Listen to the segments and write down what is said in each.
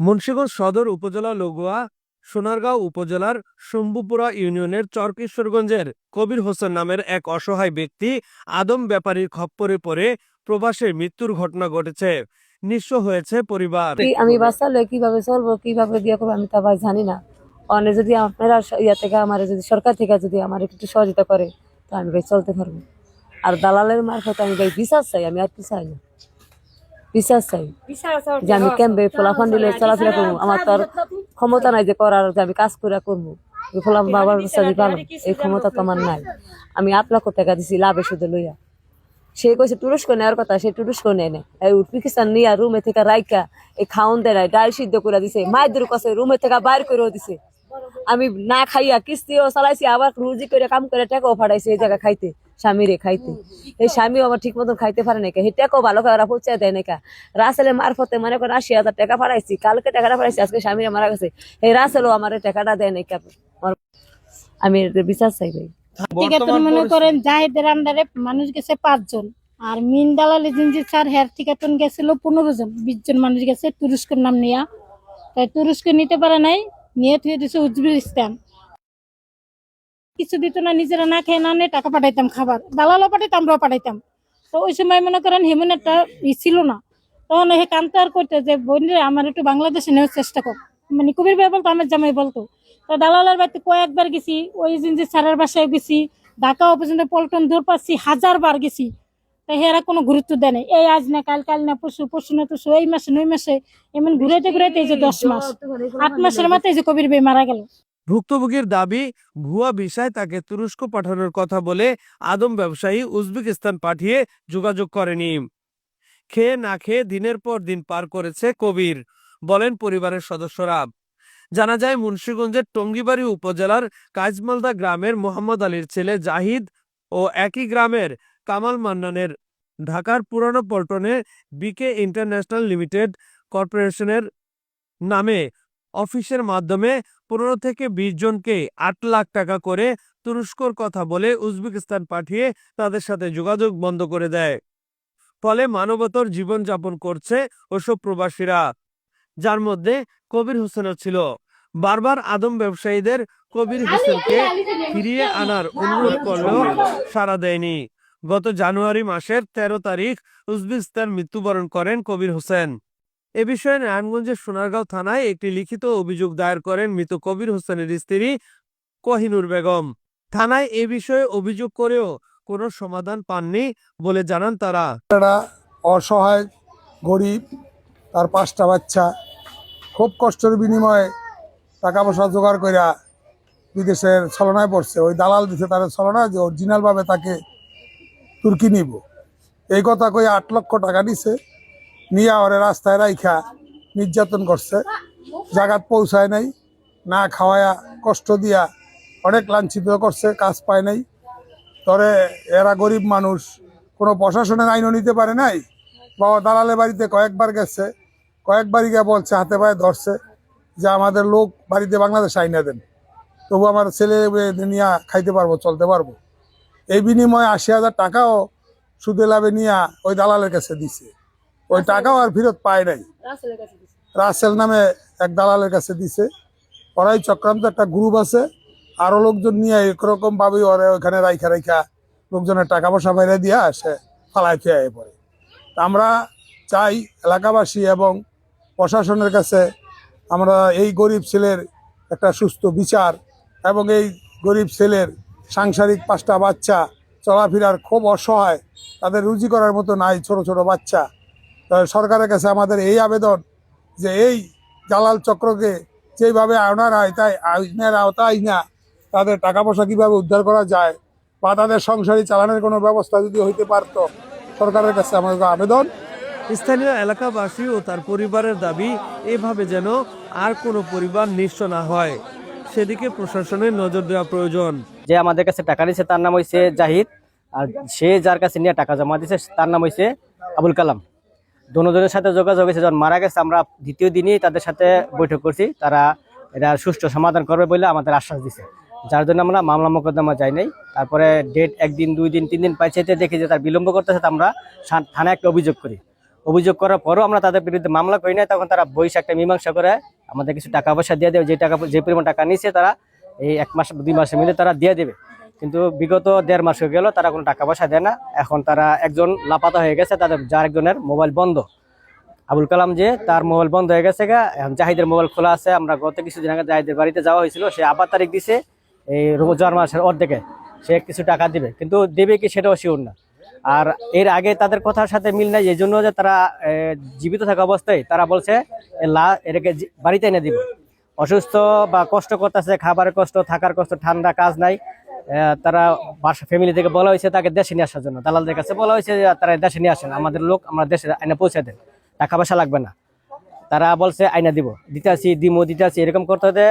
মুন্সিগঞ্জ সদর উপজেলা লগোয়া, সোনারগাঁও উপজেলার শম্ভুপুরা ইউনিয়নের চরকিশোরগঞ্জের কবির হোসেন নামের এক অসহায় ব্যক্তি আদম ব্যাপারীর খপ্পরে পড়ে প্রবাসের মৃত্যুর ঘটনা ঘটেছে। নিঃস্ব হয়েছে পরিবার। আমি বাঁচালে কীভাবে চলবো, কীভাবে বিয়ে করব আমি তা ভাই জানি না। অনেক যদি আপনারা ইয়া থেকে আমার যদি, সরকার থেকে যদি আমার একটু সহযোগিতা করে, তো আমি ভাই চলতে পারব। আর দালালের মারফত আমি ভাই বিশ্বাস চাই, আমি আর কি চাই না। বিশ্বাস চাই যে আমি কেমবে ফোলাফান দিলে চলাফেরা করব আমার তো আর ক্ষমতা নাই যে করার যে আমি কাজ করে করব যে বাবার সাথে পালাম এই ক্ষমতা তো আমার নাই। আমি আট লক্ষ টাকা দিছি লাভে শুধু লইয়া সে কইছে তুরস্ক নেওয়ার কথা সে তুরস্ক নেয় না? এই উজবেকিস্তান নিয়ে রুমে থেকে রাইকা এই খাওন দেয় নাই ডাল সিদ্ধ করে দিছে। মায়ের কাছে রুমে থেকে বাইর করে দিছে। আমি না খাইয়া কিস্তিও চালাইছি আবার রুজি করে কাম করে টাকাও ফাটাইছি এই জায়গা খাইতে। স্বামীরে খাইতে। এই স্বামী আবার ঠিক মতন খাইতে পারে নাকি? সেই টাকাও ভালো করে পৌঁছে দেয় নাকি? রাসেলের মারফতে মনে করেন আশি হাজার টাকা ফাটাইছি কালকে টাকাটা ফাটাইছি আজকে স্বামীরা মারা গেছে। এই রাসেলও আমার এই টাকাটা দেয় নাকি? আমি বিশ্বাস চাই ভাই। মনে করেন জাহেদের আন্ডারে মানুষ গেছে পাঁচজন আর মিন দালাল এজেন্সি স্যার হেয়ার ঠিকাতন গেছিল পনেরো জন বিশ জন মানুষ গেছে তুরস্কের নাম নিয়া। তাই তুরস্ক নিতে পারে নাই নিয়ে থুয়ে দিছে উজবেকিস্তান। কিছু দিত না নিজেরা না খেয়ে না নিয়ে টাকা পাঠাইতাম খাবার। দালালও পাঠাইতাম আমরাও পাঠাইতাম। তো ওই সময় মনে করেন হেমন একটা ই ছিল না। তখন হে কান্তা আর করতে যে বোনরে আমার একটু বাংলাদেশে নেওয়ার চেষ্টা কর। মানে কবির ভাই বলতো আমার জামাই বলতো। তো দালালের বাড়িতে কয়েকবার গেছি ওই এজেন্সি স্যারের বাসায় গেছি ঢাকাও পর্যন্ত পল্টন দূর পাচ্ছি হাজার বার গেছি। তা হেরা কোনো গুরুত্ব দেয় নাই। এই আজ না কাল কাল না পরশু পরশু না তরশু এই মাসে নই মাসে এমন ঘুরাইতে ঘুরাইতে এই যে দশ মাস আট মাসের মাথায় যে কবির ভাই মারা গেল। ভুক্তভোগীর দাবি, ভুয়া বিষয় তাকে তুরস্ক পাঠানোর কথা বলে আদম ব্যবসায়ী উজবেকিস্তান পাঠিয়ে যোগাযোগ করেনি। খেয়ে না খেয়ে দিনের পর দিন পার করেছে কবির, বলেন পরিবারের সদস্যরা। জানা যায়, মুন্সীগঞ্জের টঙ্গিবাড়ি উপজেলার কাজমালদা গ্রামের মোহাম্মদ আলীর ছেলে জাহিদ ও একই গ্রামের কামাল মান্নানের ঢাকার পুরানো পল্টনে বিকে ইন্টারন্যাশনাল লিমিটেড কর্পোরেশনের নামে অফিসের মাধ্যমে পনেরো থেকে বিশ জনকে আট লাখ টাকা করে তুরস্কর কথা বলে উজবেকিস্তান পাঠিয়ে তাদের সাথে যোগাযোগ বন্ধ করে দেয়। ফলে মানবতর জীবনযাপন করছে ওসব প্রবাসীরা। যার মধ্যে কবির হোসেনও ছিল। বারবার আদম ব্যবসায়ীদের কবির হোসেনকে ফিরিয়ে আনার অনুরোধ করলেও সাড়া দেয়নি। গত জানুয়ারি মাসের ১৩ তারিখ উজবেকিস্তান মৃত্যুবরণ করেন কবির হোসেন। এ বিষয়ে নারায়ণগঞ্জের সোনারগাঁও থানায় একটি লিখিত অভিযোগ দায়ের করেন মৃত কবির হোসেনের স্ত্রী কোহিনুর বেগম। থানায় এ বিষয়ে অভিযোগ করেও কোনো সমাধান পাননি বলে জানান তারা। একটা অসহায়, গরিব, তার পাঁচটা বাচ্চা, খুব কষ্টের বিনিময়ে টাকা পয়সা জোগাড় কইরা বিদেশের ছলনায় পড়ছে। ওই দালাল দিছে তার ছলনা যে অরিজিনালভাবে তাকে তুর্কি নিব। এই কথা কই আট লক্ষ টাকা দিছে। নিয়ে ওরে রাস্তায় রাইখা নির্যাতন করছে। জাগাত পৌঁছায় নাই, না খাওয়ায়া কষ্ট দিয়া অনেক লাঞ্ছিত করছে, কাজ পায় নাই। তরে এরা গরিব মানুষ, কোনো প্রশাসনের আইনও নিতে পারে নাই। বাবা দালালের বাড়িতে কয়েকবার গেছে, কয়েকবারই গিয়ে বলছে, হাতে পায়ে ধরছে যে আমাদের লোক বাড়িতে বাংলাদেশ আইনা দেন। তবু আমার ছেলে নিয়ে খাইতে পারব, চলতে পারব। এই বিনিময়ে আশি হাজার টাকাও সুদে লাভে নিয়ে ওই দালালের কাছে দিছে। ওই টাকাও আর ফেরত পায় নাই। রাসেল নামে এক দালালের কাছে দিছে। ওরাই চক্রান্ত একটা গ্রুপ আছে আরও লোকজন নিয়ে এরকম ভাবে ওরা ওখানে রাইখা রাইখা লোকজনের টাকা পয়সা বাইরে দিয়ে আসে ফালাই খেয়ে পড়ে। আমরা চাই এলাকাবাসী এবং প্রশাসনের কাছে আমরা এই গরিব ছেলের একটা সুস্থ বিচার এবং এই গরিব ছেলের সাংসারিক পাঁচটা বাচ্চা চলাফেরার খুব অসহায় তাদের রুজি করার মতো নাই ছোট ছোট বাচ্চা। সরকারের কাছে আমাদের এই আবেদন যে এই জালাল চক্রকে যেভাবে আনার হয় তাই আইনের আওতায় না তাদের টাকা পয়সা কীভাবে উদ্ধার করা যায় বা তাদের সংসারী চালানোর কোনো ব্যবস্থা যদি হইতে পারতো সরকারের কাছে আমাদের আবেদন। স্থানীয় এলাকাবাসী ও তার পরিবারের দাবি এভাবে যেন আর কোনো পরিবার নিঃস্ব না হয়। সেদিকে প্রশাসনের নজর দেওয়া প্রয়োজন। যে আমাদের কাছে টাকা নিয়েছে তার নাম হয়েছে জাহিদ। আর সে যার কাছে নিয়ে টাকা জমা দিয়েছে তার নাম হয়েছে আবুল কালাম। দুজনের সাথে যোগাযোগ হয়েছে, যখন মারা গেছে, আমরা দ্বিতীয় দিনই তাদের সাথে বৈঠক করছি। তারা এটা সুষ্ঠু সমাধান করবে বলে আমাদের আশ্বাস দিছে। যার জন্য আমরা মামলা মোকদ্দমা যাই নাই। তারপরে ডেট একদিন, দুই দিন, তিন দিন পাইছে দেখি যে তার বিলম্ব করতেছে আমরা থানায় একটা অভিযোগ করি। অভিযোগ করার পরও আমরা তাদের বিরুদ্ধে মামলা করি না তখন তারা বৈশাখ একটা মীমাংসা করে আমাদের কিছু টাকা পয়সা দিয়ে দেবে, যে টাকা যে পরিমাণ টাকা নিচ্ছে তারা, এই এক মাস দুই মাসের মধ্যে তারা দিয়ে দেবে। কিন্তু বিগত দেড় মাস হয়ে গেল, তারা কোনো টাকা পয়সা দেয় না। এখন তারা একজন লাপাতা হয়ে গেছে, তাদের যার একজনের মোবাইল বন্ধ। আবুল কালাম যে, তার মোবাইল বন্ধ হয়ে গেছে গা। এখন জাহিদের মোবাইল খোলা আছে, আমরা গত কিছুদিন আগে জাহিদের বাড়িতে যাওয়া হয়েছিল, সে আবার তারিখ দিছে, এই রোজার মাসের অর্ধেকে। সে কিছু টাকা দিবে, কিন্তু দেবে কি সেটাও শিওর না। আর এর আগে তাদের কথার সাথে মিল নাই, এই জন্য যে তারা জীবিত থাকা অবস্থায় তারা বলছে লা, এটাকে বাড়িতে এনে দিব। অসুস্থ বা কষ্ট করতেছে, খাবারের কষ্ট, থাকার কষ্ট, ঠান্ডা, কাজ নাই। তারা বাসা ফ্যামিলি থেকে বলা হয়েছে তাকে দেশে নিয়ে আসার জন্য। দালালদের কাছে বলা হয়েছে তারা দেশে নিয়ে আসেন, আমাদের লোক, আমরা দেশে আইনে পৌঁছে দেন। টাকা পয়সা লাগবে না। তারা বলছে, আইনা দিব। দিতে আসি, দিমো, দিতে আসি, এরকম করতে হতে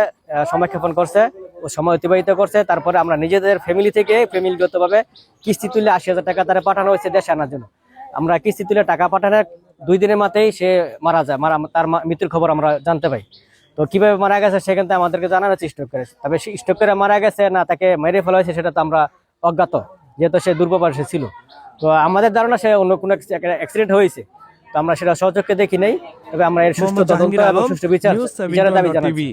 সময় ক্ষেপণ করছে, ও সময় অতিবাহিত করছে। তারপরে আমরা নিজেদের ফ্যামিলি থেকে ফ্যামিলিগতভাবে কিস্তি তুলে আশি হাজার টাকা তারা পাঠানো হয়েছে দেশে আনার জন্য। আমরা কিস্তি তুলে টাকা পাঠানোর দুই দিনের মাথায় সে মারা যায়, মারা, তার মৃত্যুর খবর আমরা জানতে পাই। তো কীভাবে মারা গেছে সেখান থেকে আমাদেরকে জানার আছে স্টক করে। তবে সে স্টক করে মারা গেছে না তাকে মেরে ফেলা হয়েছে সেটা তো আমরা অজ্ঞাত যেহেতু সে দুর্বপাশে ছিল। তো আমাদের ধারণা সে অন্য কোনো অ্যাক্সিডেন্ট হয়েছে। তো আমরা সেটা সহযোগকে দেখি নাই তবে আমরা এর সুস্থ তদন্ত এবং সুস্থ সুষ্ঠু বিচার দাবি জানাচ্ছি।